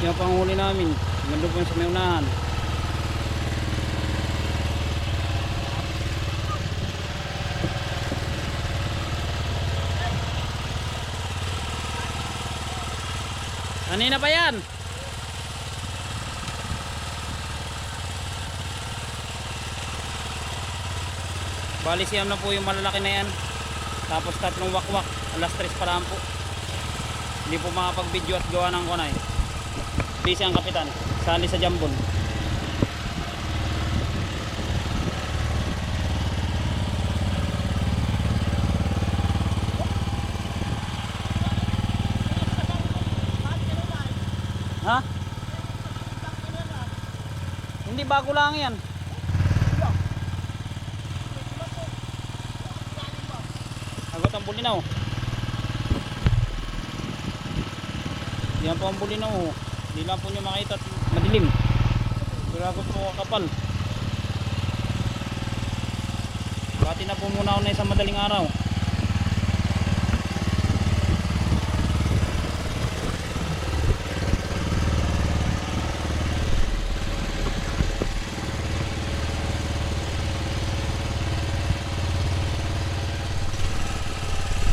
Yan pa ang huli namin. Nandun po yung sa may unahan. Kanina pa yan. Bali siyam na po yung malalaki na yan. Tapos tatlong wakwak. Alas 3 pa lang po. Hindi po makapag-video at gawa ng kunay. Busy ang kapitan. Sali sa jambon. Ha? Hindi bago lang yan. Agot ang bulinaw. Yan po ang bulinaw. Hindi lang po nyo makita at madilim. Agot po kakapal. Bati na po muna ako na isang madaling araw.